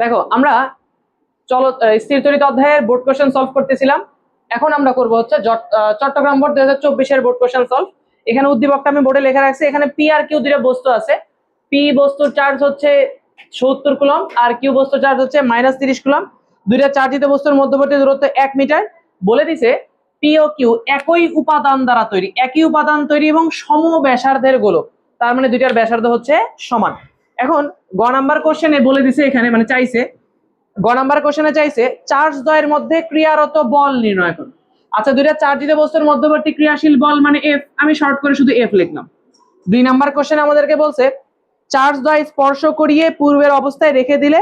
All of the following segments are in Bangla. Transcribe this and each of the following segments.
দেখো, আমরা চলো স্থির তরিত অধ্যায়ের বোর্ড কোশ্চেন সলভ করতেছিলাম। এখন আমরা করব হচ্ছে চট্টগ্রাম বোর্ড দুই হাজার চব্বিশের বোর্ড কোশ্চেন সলভ এখানে উদ্দীপকটা আমি বোর্ডে লেখা রাখছি। এখানে পি আর কিউ দুটো বস্তু আছে। পি বস্তুর চার্জ হচ্ছে সত্তর কুলম, আর কিউ বস্তুর চার্জ হচ্ছে মাইনাস তিরিশ কুলম। দুইটা চার্জিত বস্তুর মধ্যবর্তী দূরত্ব এক মিটার। বলে দিছে পি ও কিউ একই উপাদান দ্বারা তৈরি, একই উপাদান তৈরি এবং সম ব্যাসার্ধের গোলক। তার মানে দুইটার ব্যাসার্ধ হচ্ছে সমান। এখন গ নাম্বার কোশ্চেনে বলে দিছে এখানে মানে চাইছে। গ নাম্বার কোশ্চেনে চাইছে, চার্জ দ্বয়ের মধ্যে ক্রিয়ারত বল নির্ণয় করো আচ্ছা দুইটা চার্জিত বস্তুর মধ্যবর্তী ক্রিয়াশীল বল মানে এফ আমি শর্ট করে শুধু এফ লিখলাম। দুই নাম্বার কোশ্চেন আমাদেরকে বলছে, চার্জ দ্বয় স্পর্শ করিয়ে পূর্বের অবস্থায় রেখে দিলে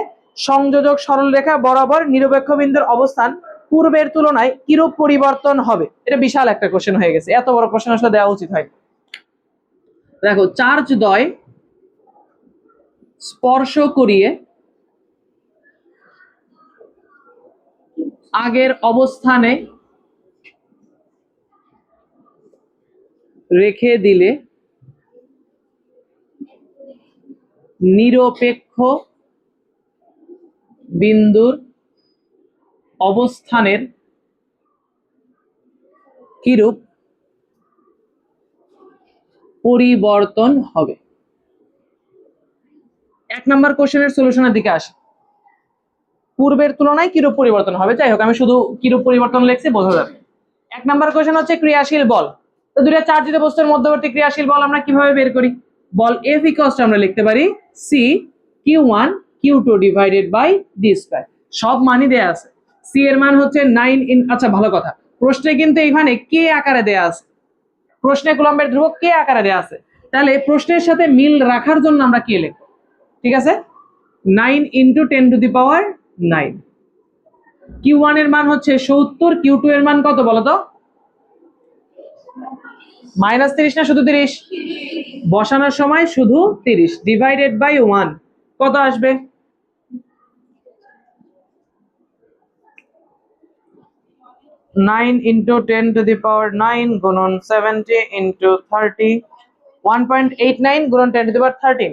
সংযোজক সরলরেখা বরাবর নিরপেক্ষ বিন্দুর অবস্থান পূর্বের তুলনায় কিরূপ পরিবর্তন হবে? এটা বিশাল একটা কোশ্চেন হয়ে গেছে। এত বড় কোশ্চেন আসলে দেওয়া উচিত হয়। দেখো, চার্জ দ্বয় স্পর্শ করিয়ে আগের অবস্থানে রেখে দিলে নিরপেক্ষ বিন্দুর অবস্থানের কিরূপ পরিবর্তন হবে। এক নম্বর কোশ্চেনের সলিউশনের দিকে আসে। পূর্বের তুলনায় কিরূপ পরিবর্তন হবে? যাই হোক, আমি শুধু কিরূপ পরিবর্তন লিখছি, বোঝা যাবে। এক নম্বর কোশ্চেন হচ্ছে ক্রিয়াশীল বল। তো দুইটা চার্জিত বস্তুর মধ্যবর্তী ক্রিয়াশীল বল আমরা কীভাবে বের করি? বল এফ ইকস আমরা লিখতে পারি C Q one Q two divided by D square সব মানই দেয়া আছে। সি এর মান হচ্ছে নাইন ইন আচ্ছা ভালো কথা। প্রশ্নে কিন্তু এখানে কে আকারে দেয়া আছে। প্রশ্নে কুলম্বের ধ্রুবক কে আকারে দেয়া আছে। তাহলে প্রশ্নের সাথে মিল রাখার জন্য আমরা কে লিখব। ঠিক আছে? Nine into ten to the power nine Q ওয়ানের মান হচ্ছে সত্তর কিউ টু এর মান কত বলো তো? মাইনাস তিরিশ না শুধু তিরিশ? বসানোর সময় শুধু তিরিশ ডিভাইডেড বাই ওয়ান কত আসবে? Nine into ten to the power nine গুণন seventy into thirty one point eight nine গুণন ten to the power thirteen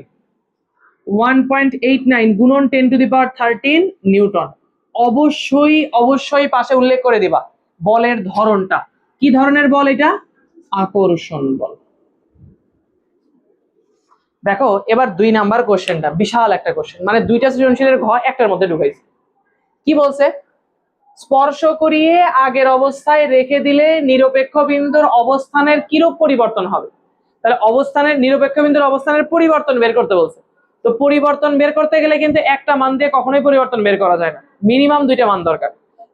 one point eight nine গুণন ten to the power thirteen newton. অবশ্যই অবশ্যই পাশে উল্লেখ করে দিবা, বলের ধরনটা। কি ধরনের বল এটা? আকর্ষণ বল। দেখো, এবার দুই নাম্বার কোশ্চেনটা, বিশাল একটা কোশ্চেন। মানে দুইটা সৃজনশীলের ঘর একটার মধ্যে ঢুকাইছে। কি বলছে? স্পর্শ করিয়ে আগের অবস্থায় রেখে দিলে নিরপেক্ষ বিন্দুর অবস্থানের কিরূপ পরিবর্তন হবে? তাহলে অবস্থানের নিরপেক্ষ বিন্দুর অবস্থানের পরিবর্তন বের করতে বলছে। তো পরিবর্তন বের করতে গেলে কিন্তু একটা মান দিয়ে কখনোই পরিবর্তন বের করা যায় না। মিনিমাম দুইটা মান দরকার।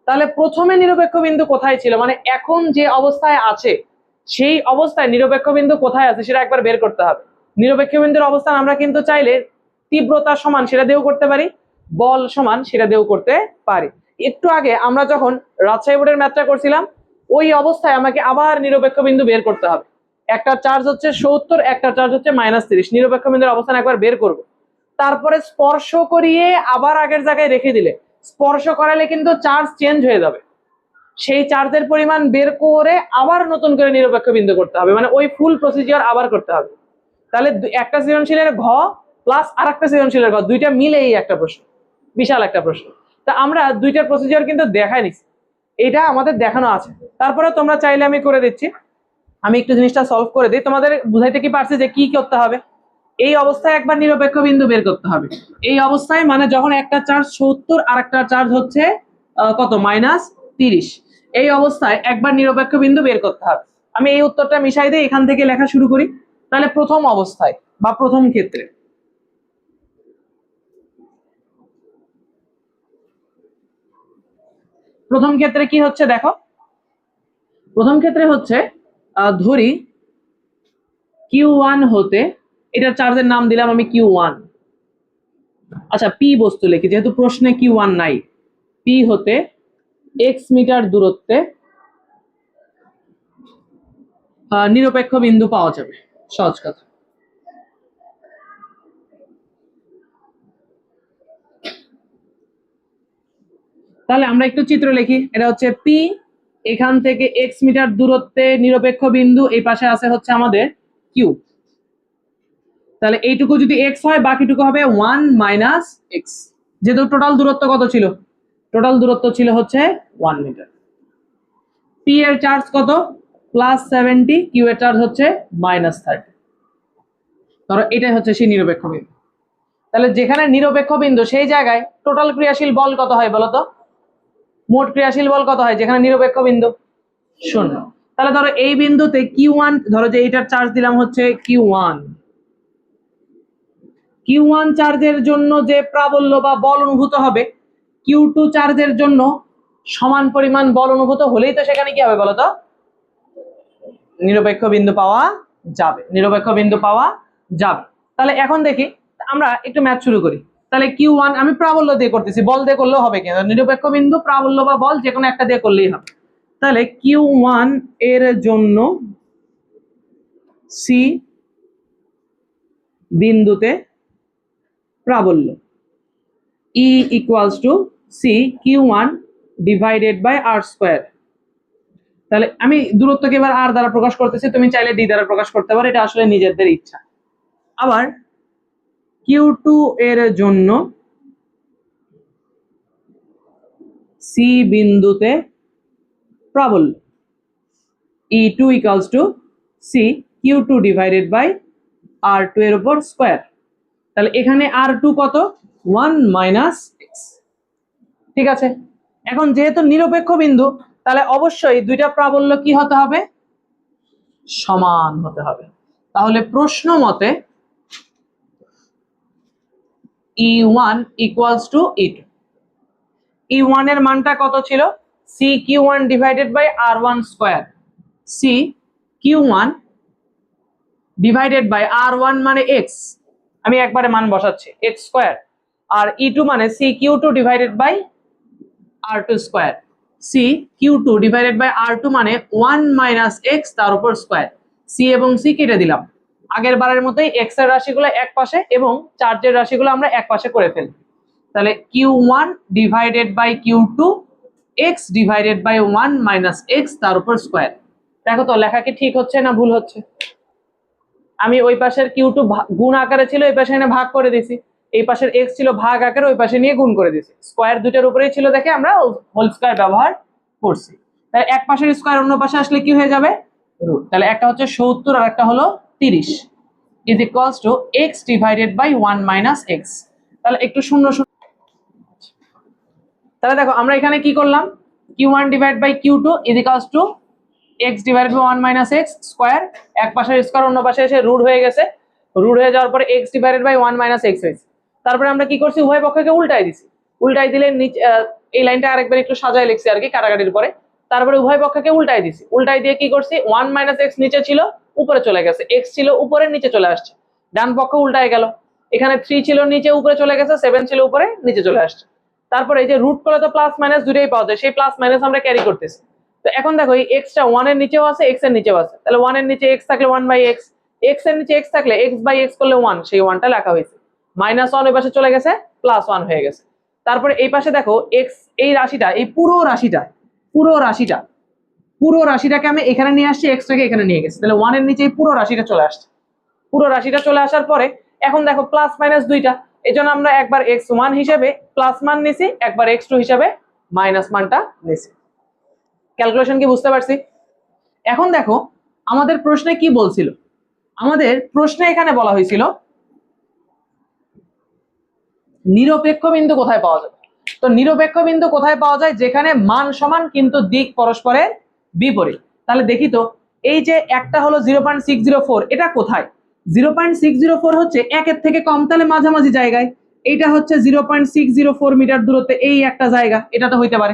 তাহলে প্রথমে নিরপেক্ষ বিন্দু কোথায় ছিল? মানে এখন যে অবস্থায় আছে, সেই অবস্থায় নিরপেক্ষ বিন্দু কোথায় আছে সেটা একবার বের করতে হবে। নিরপেক্ষ বিন্দুর অবস্থান আমরা কিন্তু চাইলে তীব্রতা সমান সেটা দিয়েও করতে পারি, বল সমান সেটা দিয়েও করতে পারি। একটু আগে আমরা যখন রাজশাহী বোর্ডের ম্যাথটা করছিলাম, ওই অবস্থায় আমাকে আবার নিরপেক্ষ বিন্দু বের করতে হবে। একটা চার্জ হচ্ছে সত্তর, একটা চার্জ হচ্ছে মাইনাস তিরিশ। নিরপেক্ষ বিন্দুর অবস্থান একবার বের করব। তারপরে স্পর্শ করিয়ে আবার আগের জায়গায় রেখে দিলে। স্পর্শ করালে কিন্তু চার্জ চেঞ্জ হয়ে যাবে। সেই চার্জের পরিমাণ বের করে আবার নতুন করে নিরপেক্ষ বিন্দু করতে হবে। মানে ওই ফুল প্রসিজিওর আবার করতে হবে। তাহলে একটা সৃজনশীলের ঘ প্লাস আর একটা সৃজনশীলের ঘ, দুইটা মিলে এই একটা প্রশ্ন। বিশাল একটা প্রশ্ন। তা আমরা দুইটার প্রসিজিওর কিন্তু দেখাই নিছি। এটা আমাদের দেখানো আছে। তারপরে তোমরা চাইলে আমি করে দিচ্ছি। আমি একটু জিনিসটা সলভ করে দিই। তোমাদের বুঝাইতে কি পারছি যে কি করতে হবে? এই অবস্থায় একবার নিরপেক্ষ বিন্দু বের করতে হবে। এই অবস্থায় মানে যখন একটা চার্জ সত্তর, আর একটা চার্জ হচ্ছে কত? মাইনাস তিরিশ। এই অবস্থায় একবার নিরপেক্ষ বিন্দু বের করতে হবে। আমি এই উত্তরটা মিশাই দিয়ে এখান থেকে লেখা শুরু করি। তাহলে প্রথম অবস্থায় বা প্রথম ক্ষেত্রে। প্রথম ক্ষেত্রে কি হচ্ছে দেখো? প্রথম ক্ষেত্রে হচ্ছে ধরি কিউ ওয়ান হতে এটার চার্জের নাম দিলাম আমি কিউ ওয়ান আচ্ছা পি বস্তু লিখি, যেহেতু প্রশ্নে কিউ ওয়ান নাই। পি হতে এক্স মিটার দূরত্বে নিরপেক্ষ বিন্দু পাওয়া যাবে। সহজ কথা। তাহলে আমরা একটু চিত্র লিখি, এটা হচ্ছে পি এখান থেকে এক্স মিটার দূরত্বে নিরপেক্ষ বিন্দু, এই পাশে আছে হচ্ছে আমাদের কিউ তাহলে এইটুকু যদি এক্স হয়, বাকিটুকু হবে ওয়ান মাইনাস এক্স যেহেতু টোটাল দূরত্ব কত ছিল? টোটাল দূরত্ব ছিল হচ্ছে ওয়ান মিটার পি এর চার্জ কত? প্লাস সেভেন্টি কিউ এর চার্জ হচ্ছে মাইনাস থার্টি ধরো এটাই হচ্ছে সেই নিরপেক্ষ বিন্দু তাহলে যেখানে নিরপেক্ষ বিন্দু সেই জায়গায় টোটাল ক্রিয়াশীল বল কত হয় বলতো মোট ক্রিয়াশীল বল কত হয় যেখানে নিরপেক্ষ বিন্দু শূন্য। তাহলে ধরো এই বিন্দুতে কিউ ওয়ান ধরো যে এইটার চার্জ দিলাম হচ্ছে কিউ ওয়ান কিউ ওয়ান চার্জের জন্য যে প্রাবল্য বা বল অনুভূত হবে কিউ টু চার্জের জন্য সমান পরিমাণ বল অনুভূত হলেই তো সেখানে কি হবে বলতো? নিরপেক্ষ বিন্দু পাওয়া যাবে, নিরপেক্ষ বিন্দু পাওয়া যাবে। তাহলে এখন দেখি, আমরা একটু ম্যাথ শুরু করি। তাহলে কিউ ওয়ান আমি প্রাবল্য দিয়ে করতেছি, বল দিয়ে করলেও হবে কিন্তু নিরপেক্ষ বিন্দু, প্রাবল্য বা বল যে কোনো একটা দিয়ে করলেই হবে। তাহলে কিউ ওয়ানের জন্য সি বিন্দুতে প্রাবল্য। E equals to C Q one divided by R square তাহলে আমি দূরত্বকে এবার আর দ্বারা প্রকাশ করতেছি, তুমি চাইলে ডি দ্বারা প্রকাশ করতে পারো, এটা আসলে নিজেদের ইচ্ছা। আবার কিউ টু এর জন্য সি বিন্দুতে প্রাবল্য। E two equals to C Q two divided by R two এর উপর স্কোয়ার তাহলে এখানে আর টু কত? ওয়ান মাইনাস এক্স ঠিক আছে? এখন যেহেতু নিরপেক্ষ বিন্দু, তাহলে অবশ্যই দুইটা প্রাবল্য কি হতে হবে? সমান হতে হবে। তাহলে প্রশ্ন মতে E one equals to E two E ওয়ানের মানটা কত ছিল? C Q one divided by R one square C Q one divided by R one মানে এক্স আমি একবারে মান বসাচ্ছি এক্স স্কোয়ার আর ই টু মানে C Q two divided by R two square C Q two divided by R two মানে ওয়ান মাইনাস এক্স তার উপর স্কোয়ার সি এবং সি কেটে দিলাম। আগের বারের মতোই এক্সের রাশিগুলো এক পাশে এবং চার্জের রাশিগুলো আমরা এক পাশে করে ফেলি। তাহলে Q one divided by Q two X divided by one minus X তার উপর স্কোয়ার দেখো তো, লেখা কি ঠিক হচ্ছে না ভুল হচ্ছে? আমি ওই পাশের কিউ টু গুণ আকারে ছিল, এই পাশে এনে ভাগ করে দিছি। এই পাশের এক্স ছিল ভাগ আকারে, ওই পাশে নিয়ে গুণ করে দিছি। স্কোয়ার দুটার উপরেই ছিল দেখে আমরা হোল স্কোয়ার ব্যবহার করছি। তাহলে এক পাশের স্কোয়ার অন্য পাশে আসলে কি হয়ে যাবে? রুট তাহলে একটা হচ্ছে সত্তর আর একটা হলো তিরিশ। Is equals to X divided by one minus X তাহলে একটু শূন্য শূন্য। তাহলে দেখো, আমরা এখানে কি করলাম? Q one divide by Q two is equals to X divide by one minus X square এক পাশের স্কোয়ার অন্য পাশে এসে রুট হয়ে গেছে। রুট হয়ে যাওয়ার পরে X divided by one minus X হয়েছে। তারপরে আমরা কি করছি? উভয় পক্ষকে উল্টাই দিছি। উল্টাই দিলে নিচে এই লাইনটা আরেকবার একটু সাজায় লিখছি আর কি কাটাকাটির পরে। তারপরে উভয় পক্ষকে উল্টাই দিছি। উল্টাই দিয়ে কি করছি? ওয়ান মাইনাস এক্স নিচে ছিল, উপরে চলে গেছে। এক্স ছিল উপরে নিচে চলে আসছে। ডান পক্ষ উল্টায় গেল। এখানে থ্রি ছিল, নিচে উপরে চলে গেছে সেভেন ছিল উপরে, নিচে চলে আসছে। তারপরে এই যে রুট করলে তো প্লাস মাইনাস দুটোই পাওয়া যায়। সেই প্লাস মাইনাস আমরা ক্যারি করতেছি। তো এখন দেখো, এই এক্সটা ওয়ানের নিচেও আছে এক্সের নিচেও আছে। তাহলে ওয়ানের নিচে এক্স থাকলে ওয়ান বাই এক্স এক্সের নিচে এক্স থাকলে এক্স বাই এক্স করলে ওয়ান সেই ওয়ানটা লেখা হয়েছে। মাইনাস ওয়ান ওই পাশে চলে গেছে প্লাস ওয়ান হয়ে গেছে। তারপরে এই পাশে দেখো এক্স এই রাশিটা, এই পুরো রাশিটা পুরো রাশিটা, পুরো রাশিটাকে আমি এখানে নিয়ে আসছি এক্সটাকে এখানে নিয়ে গেছি। তাহলে ওয়ানের নিচে এই পুরো রাশিটা চলে আসছে। পুরো রাশিটা চলে আসার পরে, এখন দেখো প্লাস মাইনাস দুইটা এই জন্য আমরা একবার এক্স ওয়ান হিসেবে প্লাস মান নিছি, একবার এক্স টু হিসেবে মাইনাস মানটা নিছি। ক্যালকুলেশন কি বুঝতে পারছি? এখন দেখো, আমাদের প্রশ্নে কি বলছিল? আমাদের প্রশ্নে এখানে বলা হয়েছিল, নিরপেক্ষ বিন্দু কোথায় পাওয়া যাবে? তো নিরপেক্ষ বিন্দু কোথায় পাওয়া যায়? যেখানে মান সমান কিন্তু দিক পরস্পরের বিপরীত। তাহলে দেখি তো, এই যে একটা হলো zero point six zero four এটা কোথায়? Zero point six zero four হচ্ছে একের থেকে কম, তাহলে মাঝামাঝি জায়গায়। এইটা হচ্ছে zero point six zero four metre দূরত্বে এই একটা জায়গা, এটা তো হইতে পারে।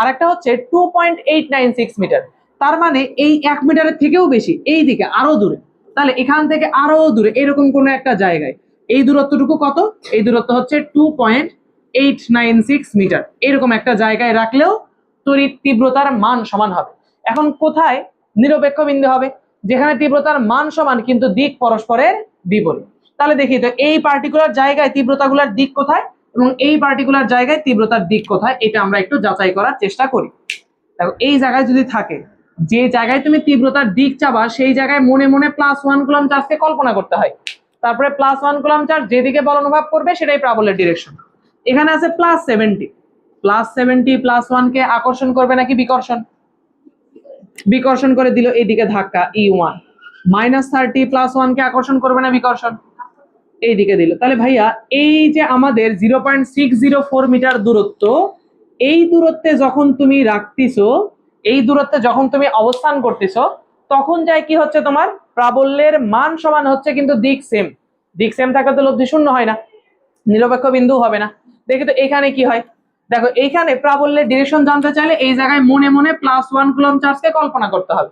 আর একটা হচ্ছে two point eight nine six metre তার মানে এই এক মিটারের থেকেও বেশি, এই দিকে আরও দূরে। তাহলে এখান থেকে আরও দূরে, এরকম কোনো একটা জায়গায়। এই দূরত্বটুকু কত? এই দূরত্ব হচ্ছে two point eight nine six metre এরকম একটা জায়গায় রাখলেও তড়িৎ তীব্রতার মান সমান হবে। এখন কোথায়? নিরপেক্ষ বিন্দু হবে। যেখানে তীব্রতার মান সমান, কিন্তু দিক পরস্পরের বিপরীত। তাহলে দেখি তো, এই পার্টিকুলার জায়গায় তীব্রতাগুলোর দিক কোথায়? এবং এই পার্টিকুলার জায়গায় তীব্রতার দিক কোথায়, এটা আমরা একটু যাচাই করার চেষ্টা করি। দেখো, এই জায়গায় যদি থাকে, যে জায়গায় তুমি তীব্রতার দিক চাবা, সেই জায়গায় মনে মনে প্লাস ওয়ান কুলাম চার্জকে কল্পনা করতে হয়। তারপরে প্লাস ওয়ান কুলাম চার্জ যেদিকে বল অনুভব করবে, সেটাই প্রাবল্যের ডিরেকশন এখানে আছে plus seventy plus seventy plus ওয়ানকে আকর্ষণ করবে নাকি বিকর্ষণ? বিকর্ষণ করে দিল, এদিকে ধাক্কা E one minus thirty plus ওয়ানকে আকর্ষণ করবে না বিকর্ষণ? এইদিকে দিল। তাহলে ভাইয়া, এই যে আমাদের zero point six zero four metre দূরত্ব, এই দূরত্বে যখন তুমি রাখতিছো, এই দূরত্বে যখন তুমি অবস্থান করতেছো, তখন যাই কি হচ্ছে তোমার? প্রাবল্যের মান সমান হচ্ছে কিন্তু দিক সেম দিক সেম থাকলে তো লব্ধি শূন্য হয় না। নিরপেক্ষ বিন্দু হবে না। দেখি তো এখানে কি হয়? দেখো, এইখানে প্রাবল্যের ডিরেকশন জানতে চাইলে এই জায়গায় মনে মনে প্লাস ওয়ান কুলম চার্জকে কল্পনা করতে হবে।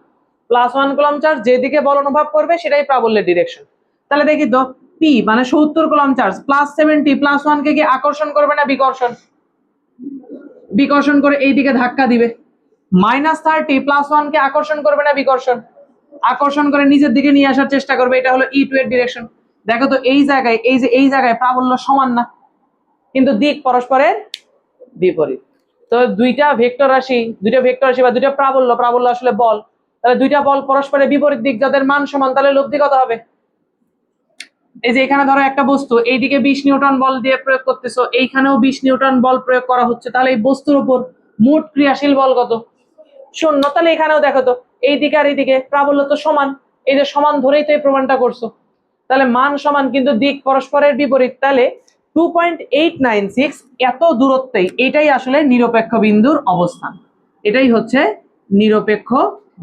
প্লাস ওয়ান কুলম চার্জ যেদিকে বল অনুভব করবে, সেটাই প্রাবল্যের ডিরেকশন তাহলে দেখি তো পি মানে সত্তর coulomb charge plus seventy plus one কে আকর্ষণ করবে না বিকর্ষণ? বিকর্ষণ করে এইদিকে ধাক্কা দিবে। মাইনাস থার্টি প্লাস ওয়ান কে আকর্ষণ করবে না বিকর্ষণ? আকর্ষণ করে নিজের দিকে নিয়ে আসার চেষ্টা করবে, এটা হলো ই টু এর ডিরেকশন দেখো তো এই জায়গায়, এই যে এই জায়গায় প্রাবল্য সমান না, কিন্তু দিক পরস্পরের বিপরীত। তো দুইটা ভেক্টর রাশি, দুইটা ভেক্টর রাশি বা দুইটা প্রাবল্য প্রাবল্য আসলে বল, তাহলে দুইটা বল পরস্পরের বিপরীত দিক যাদের মান সমান, তাহলে লব্ধি কত হবে? এই যে এখানে ধরো একটা বস্তু, এইদিকে বিশ নিউটন বল দিয়ে প্রয়োগ করতেছো, এইখানেও বিশ নিউটন বল প্রয়োগ করা হচ্ছে, তাহলে এই বস্তুর উপর মোট ক্রিয়াশীল বল কত? শূন্য, তাহলে এখানেও দেখো তো, এইদিকে আর এইদিকে প্রাবল্য তো সমান, এই যে সমান ধরেই তো এই প্রমাণটা করছ। তাহলে মান সমান কিন্তু দিক পরস্পরের বিপরীত, তাহলে two point eight nine six এত দূরত্বেই, এটাই আসলে নিরপেক্ষ বিন্দুর অবস্থান। এটাই হচ্ছে নিরপেক্ষ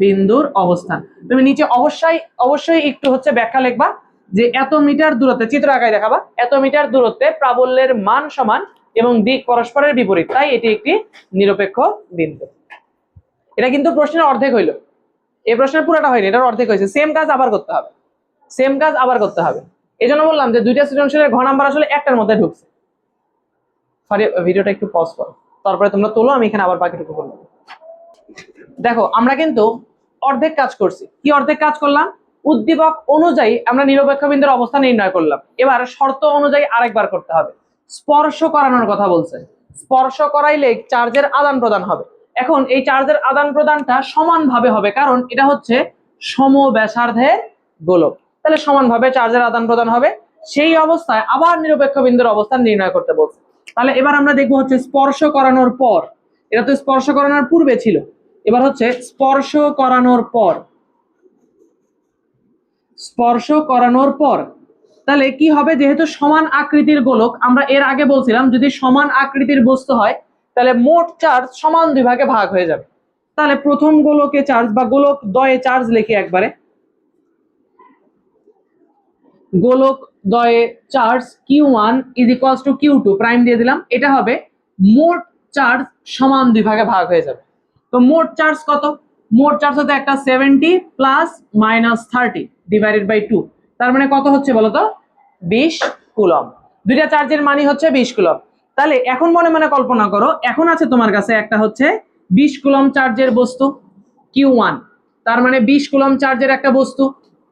বিন্দুর অবস্থান। তুমি নিচে অবশ্যই অবশ্যই একটু হচ্ছে ব্যাখ্যা লিখবা যে এত মিটার দূরত্বে, চিত্র আঁকায় দেখাবা, এত মিটার দূরত্বে প্রাবল্যের মান সমান এবং দিক পরস্পরের বিপরীত, তাই এটি একটি নিরপেক্ষ বিন্দু। এটা কিন্তু প্রশ্নের অর্ধেক হইল। এই প্রশ্নের পুরোটা হয়নি, এটার অর্ধেক হয়েছে। সেম কাজ আবার করতে হবে। সেম কাজ আবার করতে হবে। এই জন্য বললাম যে দুইটা সৃজনশীলের ঘ নাম্বার আসলে একটার মধ্যে ঢুকছে। সরি ভিডিওটা একটু পজ করো। তারপরে তোমরা তোলো, আমি এখানে আবার বাকিটুকু বলব দেখো, আমরা কিন্তু অর্ধেক কাজ করছি। কি অর্ধেক কাজ করলাম? উদ্দীপক অনুযায়ী আমরা নিরপেক্ষ বিন্দুর অবস্থান নির্ণয় করলাম। এবার শর্ত অনুযায়ী আরেকবার করতে হবে। স্পর্শ করানোর কথা বলছে। স্পর্শ করাইলে চার্জের আদান প্রদান হবে। এখন এই চার্জের আদান প্রদানটা সমানভাবে হবে, কারণ এটা হচ্ছে সম ব্যাসার্ধের গোলক। তাহলে সমানভাবে চার্জের আদান প্রদান হবে। সেই অবস্থায় আবার নিরপেক্ষ বিন্দুর অবস্থান নির্ণয় করতে বলছে। তাহলে এবার আমরা দেখব হচ্ছে স্পর্শ করানোর পর। এটা তো স্পর্শ করানোর পূর্বে ছিল। এবার হচ্ছে স্পর্শ করানোর পর। স্পর্শ করানোর পর, তাহলে কি হবে? যেহেতু সমান আকৃতির গোলক, আমরা এর আগে বলছিলাম, যদি সমান আকৃতির বস্তু হয়, তাহলে মোট চার্জ সমান দুই ভাগে ভাগ হয়ে যাবে। তাহলে প্রথম গোলকে চার্জ বা গোলক দয়ে চার্জ লিখি একবারে। গোলক দয়ে charge Q one is equals to Q two prime দিয়ে দিলাম। এটা হবে মোট চার্জ সমান দুই ভাগে ভাগ হয়ে যাবে। তো মোট চার্জ কত? মোট চার্জ হতে একটা seventy plus minus thirty divided by two তার মানে কত হচ্ছে বলো তো বিশ কুলম। দুইটা চার্জের মানই হচ্ছে বিশ কুলম। তাহলে এখন মনে মনে কল্পনা করো, এখন আছে তোমার কাছে একটা হচ্ছে বিশ কুলম চার্জের বস্তু কিউ ওয়ান তার মানে বিশ কুলম চার্জের একটা বস্তু।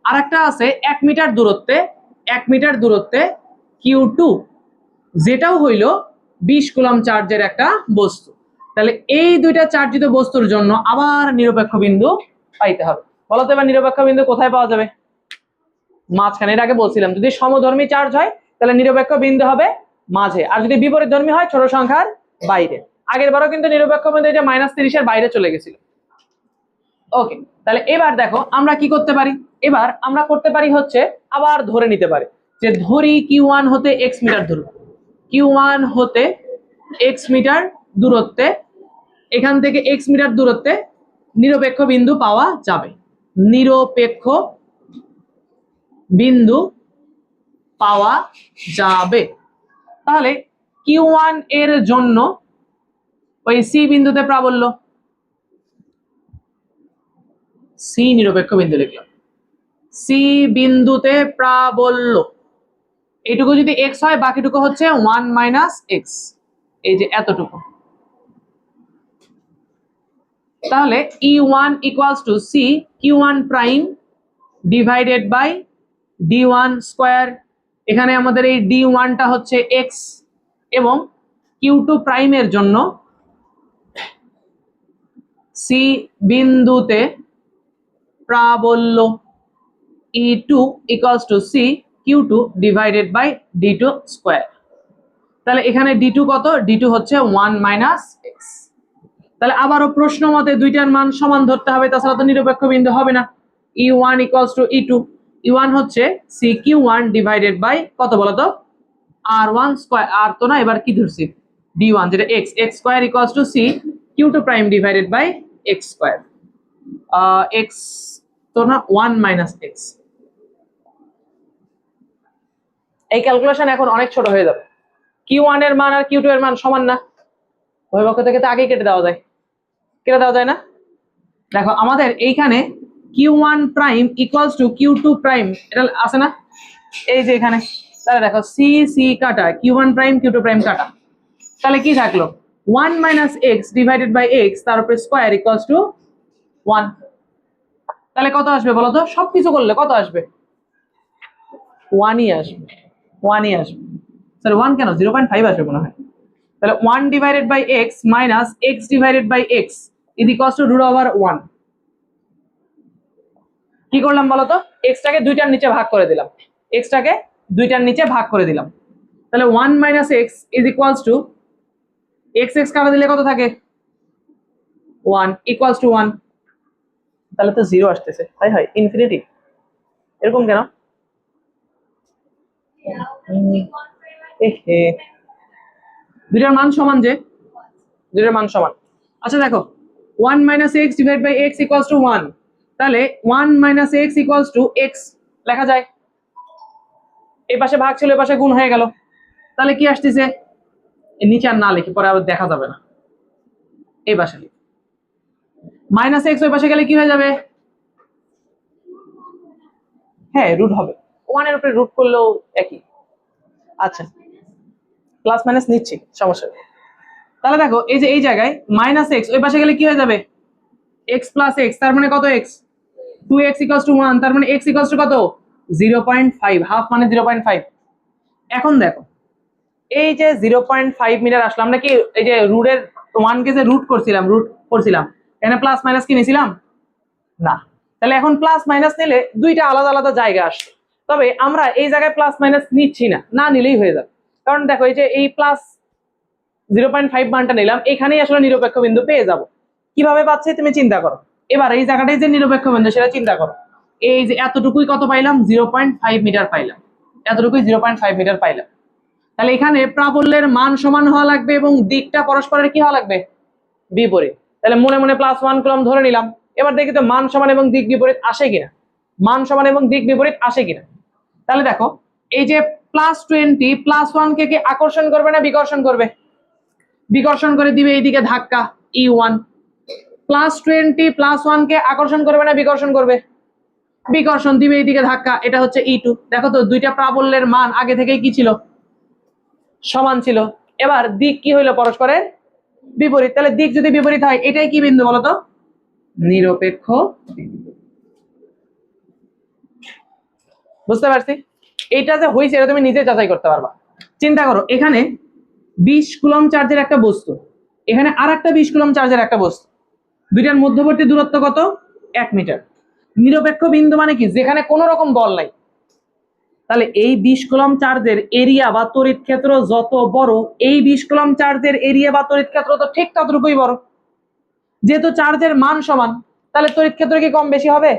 আর একটা আছে এক মিটার দূরত্বে, এক মিটার দূরত্বে কিউ টু যেটাও হইল বিশ কুলম চার্জের একটা বস্তু। তাহলে এই দুইটা চার্জিত বস্তুর জন্য আবার নিরপেক্ষ বিন্দু পাইতে হবে। বলতো এবার নিরপেক্ষ বিন্দু কোথায় পাওয়া যাবে? মাঝখানে, এর আগে বলছিলাম, যদি সমধর্মী চার্জ হয়, তাহলে নিরপেক্ষ বিন্দু হবে মাঝে, আর যদি বিপরীত ধর্মী হয়, ছোট সংখ্যার বাইরে। আগের বারও কিন্তু নিরপেক্ষ বিন্দু এটা মাইনাস তিরিশের বাইরে চলে গেছিল। ওকে তাহলে এবার দেখো, আমরা কি করতে পারি? এবার আমরা করতে পারি হচ্ছে, আবার ধরে নিতে পারি, যে ধরি কিউ ওয়ান হতে এক্স মিটার দূরত্ব। কিউ ওয়ান হতে এক্স মিটার দূরত্বে, এখান থেকে এক্স মিটার দূরত্বে নিরপেক্ষ বিন্দু পাওয়া যাবে। নিরপেক্ষ বিন্দু পাওয়া যাবে। তাহলে কিউ ওয়ানের জন্য ওই সি বিন্দুতে প্রাবল্য। সি নিরপেক্ষ বিন্দু লিখলাম। সি বিন্দুতে প্রাবল্য। এইটুকু যদি এক্স হয়, বাকিটুকু হচ্ছে ওয়ান মাইনাস এক্স এই যে এতটুকু। তাহলে E one equals to C Q one prime divided by D one square এখানে আমাদের এই ডি ওয়ানটা হচ্ছে এক্স এবং কিউ টু প্রাইমের জন্য সি বিন্দুতে প্রাবল্য E two equals to C Q two divided by D two square তাহলে এখানে ডি টু কত? ডি টু হচ্ছে ওয়ান মাইনাস এক্স তাহলে আবারও প্রশ্ন মতে দুইটার মান সমান ধরতে হবে, তাছাড়া তো নিরপেক্ষ বিন্দু হবে না। E one equals to E two E one হচ্ছে C Q one divided by কত বলতো আর ওয়ান স্কোয়ার আর তো না, এবার কি ধরছি? ডি ওয়ান যেটা X X square equals to C Q two prime divided by X square X তো না ওয়ান মাইনাস এক্স এই ক্যালকুলেশন এখন অনেক ছোট হয়ে যাবে। কিউ ওয়ানের মান আর কিউ টু এর মান সমান না। অভিপক্ষ থেকে তো আগেই কেটে দেওয়া যায়। কেটে দেওয়া যায় না? দেখো, আমাদের এইখানে Q one prime equals to Q two prime এটা আছে না? এই যে এখানে, তাহলে দেখো সি সি কাটা Q one prime Q two prime কাটা। তাহলে কি থাকল? One minus X divided by X তার উপরে স্কোয়ার ইকুয়ালস টু ওয়ান তাহলে কত আসবে বলো তো? সবকিছু করলে কত আসবে? ওয়ানই আসবে ওয়ানই আসবে। সরি ওয়ান কেন? জিরো পয়েন্ট ফাইভ আসবে মনে হয়। তাহলে one divided by X minus X divided by X is equals to root over one কি করলাম বলতো? এক্সটাকে দুইটার নিচে ভাগ করে দিলাম। এক্সটাকে দুইটার নিচে ভাগ করে দিলাম। তাহলে one minus X is equals to X X কাটা দিলে কত থাকে? ওয়ান ইকুয়ালস টু ওয়ান তাহলে তো জিরো আসতেছে। হয় হয় ইনফিনিটি এরকম কেন? দুইটার মান সমান যে? দুইটার মান সমান। আচ্ছা দেখো one minus X divide by X equals to one তাহলে one minus X equals to X লেখা যায়। এ পাশে ভাগ ছিল এই পাশে গুণ হয়ে গেল। তাহলে কি আসতেছে? নিচে আর না লিখি, পরে আবার দেখা যাবে না। এই পাশে লিখি। মাইনাস এক্স ওই পাশে গেলে কি হয়ে যাবে? হ্যাঁ রুট হবে। ওয়ানের উপরে রুট করলেও একই। আচ্ছা প্লাস মাইনাস নিচ্ছি, সমস্যা তাহলে দেখো, এই যে এই জায়গায় মাইনাস এক্স ওই পাশে গেলে কি হয়ে যাবে? এক্স প্লাস এক্স তার মানে কত X two X equals to one তার মানে এক্স ইকলস টু কত? জিরো পয়েন্ট ফাইভ হাফ মানে জিরো পয়েন্ট ফাইভ এখন দেখো, এই যে জিরো পয়েন্ট ফাইভ মিটার আসলো আমরা কি এই যে রুটের রুট করছিলাম রুট করছিলাম, এখানে প্লাস মাইনাস কি নিয়েছিলাম? না। তাহলে এখন প্লাস মাইনাস নিলে দুইটা আলাদা আলাদা জায়গা আসছে। তবে আমরা এই জায়গায় প্লাস মাইনাস নিচ্ছি না না নিলেই হয়ে যাবে। কারণ দেখো, এই যে এই প্লাস জিরো পয়েন্ট ফাইভ মানটা নিলাম, এখানেই আসলে নিরপেক্ষ বিন্দু পেয়ে যাব। কীভাবে পাচ্ছে তুমি চিন্তা করো। এবার এই জায়গাটাই যে নিরপেক্ষ বিন্দু সেটা চিন্তা করো। এই যে এতটুকুই কত পাইলাম? জিরো পয়েন্ট ফাইভ মিটার পাইলাম। এতটুকুই জিরো পয়েন্ট ফাইভ মিটার পাইলাম। তাহলে এখানে প্রাবল্যের মান সমান হওয়া লাগবে এবং দিকটা পরস্পরের কি হওয়া লাগবে? বিপরীত। তাহলে মনে মনে প্লাস ওয়ান কলম ধরে নিলাম। এবার দেখি তো মান সমান এবং দিক বিপরীত আসে কিনা। মান সমান এবং দিক বিপরীত আসে কিনা। তাহলে দেখো, এই যে প্লাস টোয়েন্টি প্লাস ওয়ান কে কি আকর্ষণ করবে না বিকর্ষণ করবে? বিকর্ষণ করে দিবে এইদিকে ধাক্কা E one plus twenty plus one কে আকর্ষণ করবে না, বিকর্ষণ করবে? বিকর্ষণ দিবে এইদিকে ধাক্কা, এটা হচ্ছে ই টু দেখো তো, দুইটা প্রাবল্যের মান আগে থেকেই কি ছিল? সমান ছিল। এবার দিক কি হইল পরস্পরের? বিপরীত। তাহলে দিক যদি বিপরীত হয়, এটাই কি বিন্দু বলতো? নিরপেক্ষ বুঝতে পারছি? এইটা যে হয়েছে এটা তুমি নিজে যাচাই করতে পারবা। চিন্তা করো, এখানে বিশ কুলম চার্জের একটা বস্তু। এখানে আর একটা বিশ কুলম চার্জের একটা বস্তু। দুইটার মধ্যবর্তী দূরত্ব কত? এক মিটার। নিরপেক্ষ বিন্দু মানে কি? যেখানে কোনো রকম বল নাই। তাহলে এই বিশ কুলম চার্জের এরিয়া বা তড়িৎ ক্ষেত্র যত বড়, এই বিশ কুলম চার্জের এরিয়া বা তড়িৎ ক্ষেত্র তো ঠিক ততটুকুই বড়। যেহেতু চার্জের মান সমান, তাহলে তড়িৎ ক্ষেত্র কি কম বেশি হবে?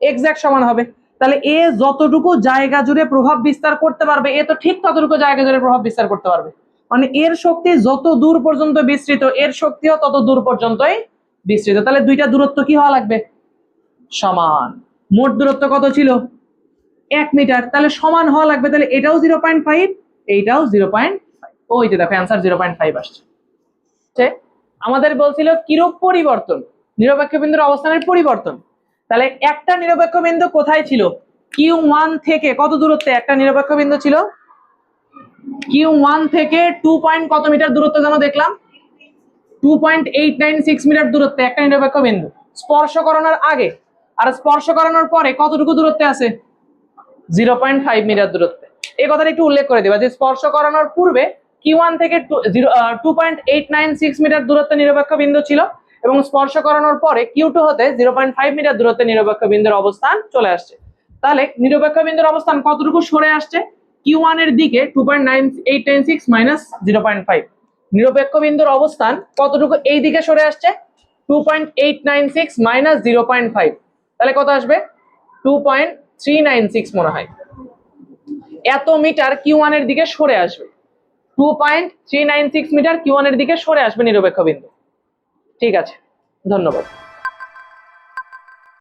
এক্সাক্ট সমান হবে। তাহলে এ যতটুকু জায়গা জুড়ে প্রভাব বিস্তার করতে পারবে, এ তো ঠিক ততটুকু জায়গা জুড়ে প্রভাব বিস্তার করতে পারবে। মানে এর শক্তি যত দূর পর্যন্ত বিস্তৃত, এর শক্তিও তত দূর পর্যন্তই বিস্তৃত। তাহলে দুইটা দূরত্ব কি হওয়া লাগবে? সমান। মোট দূরত্ব কত ছিল? এক মিটার। তাহলে সমান হওয়া লাগবে, তাহলে এটাও জিরো পয়েন্ট ফাইভ এইটাও জিরো পয়েন্ট ওই যে দেখো অ্যান্সার জিরো পয়েন্ট ফাইভ আসছে। ঠিক? আমাদের বলছিল কিরূপ পরিবর্তন? নিরপেক্ষ বিন্দুর অবস্থানের পরিবর্তন। তাহলে একটা নিরপেক্ষ বিন্দু কোথায় ছিল? কিউ ওয়ান থেকে কত দূরত্বে একটা নিরপেক্ষ বিন্দু ছিল? কিউ ওয়ান থেকে টু পয়েন্ট কত মিটার দূরত্ব যেন দেখলাম? Two point eight nine six metre দূরত্বে, একটা নিরপেক্ষ বিন্দু। স্পর্শ করানোর আগে, আর স্পর্শ করানোর পরে কতটুকু দূরত্বে আছে? জিরো পয়েন্ট ফাইভ মিটার দূরত্বে। এই কথাটা একটু উল্লেখ করে দিবা যে স্পর্শ করানোর পূর্বে ওয়ান থেকে two point eight nine six metre দূরত্বে নিরপেক্ষ বিন্দু ছিল এবং স্পর্শ করানোর পরে কিউ টু হতে জিরো পয়েন্ট ফাইভ মিটার দূরত্বে নিরপেক্ষ বিন্দুর অবস্থান চলে আসছে। তাহলে নিরপেক্ষ বিন্দুর অবস্থান কতটুকু সরে আসছে? কিউ এর দিকে two point nine eight nine six minus zero point five নিরপেক্ষ বিন্দুর অবস্থান কতটুকু এই দিকে সরে আসছে? Two point eight nine six minus zero point five তাহলে কত আসবে? Two point three nine six মনে হয়। এত মিটার কিউ ওয়ানের দিকে সরে আসবে। Two point three nine six metre Q ওয়ানের দিকে সরে আসবে নিরপেক্ষ বিন্দু ঠিক আছে। ধন্যবাদ।